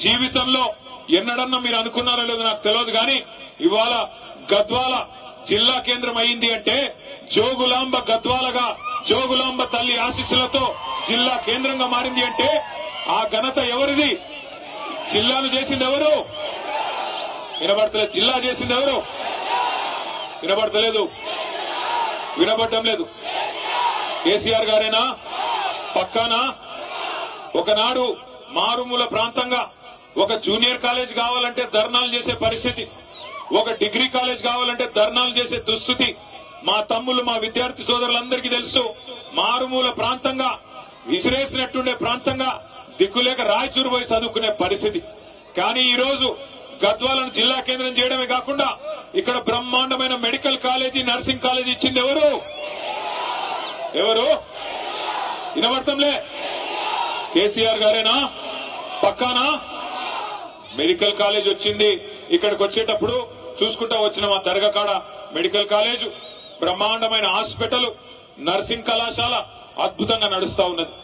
జీవితంలో ఎన్నడన్నా మీరు అనుకున్నారో లేదో నాకు తెలియదు కానీ ఇవాళ గద్వాల జిల్లా కేంద్రం అయింది అంటే జోగులాంబ గద్వాలగా జోగులాంబ తల్లి ఆశీస్సులతో జిల్లా కేంద్రంగా మారింది అంటే ఆ ఘనత ఎవరిది? జిల్లాను చేసింది ఎవరు? వినబడతలేదు జిల్లా చేసింది ఎవరు? వినబడతలేదు. వినబడటం లేదు. కేసీఆర్ గారేనా? పక్కానా? ఒకనాడు మారుమూల ప్రాంతంగా ఒక జూనియర్ కాలేజ్ కావాలంటే ధర్నాలు చేసే పరిస్థితి. ఒక డిగ్రీ కాలేజ్ కావాలంటే ధర్నాలు చేసే దుస్థితి. మా తమ్ముళ్ళు మా విద్యార్థి సోదరులందరికీ తెలుసు మారుమూల ప్రాంతంగా విసిరేసినట్టుండే ప్రాంతంగా దిక్కులేక రాయచూరు పోయి చదువుకునే పరిస్థితి. కానీ ఈ రోజు గద్వాలను జిల్లా కేంద్రం చేయడమే కాకుండా ఇక్కడ బ్రహ్మాండమైన మెడికల్ కాలేజీ నర్సింగ్ కాలేజీ ఇచ్చింది ఎవరు? ఎవరు? వినబడతాంలే. కేసీఆర్ గారేనా? పక్కానా? మెడికల్ కాలేజ్ వచ్చింది. ఇక్కడికి వచ్చేటప్పుడు చూసుకుంటా వచ్చిన మా దర్గా కాడ మెడికల్ కాలేజ్. బ్రహ్మాండమైన హాస్పిటల్ నర్సింగ్ కళాశాల అద్భుతంగా నడుస్తా ఉన్నది.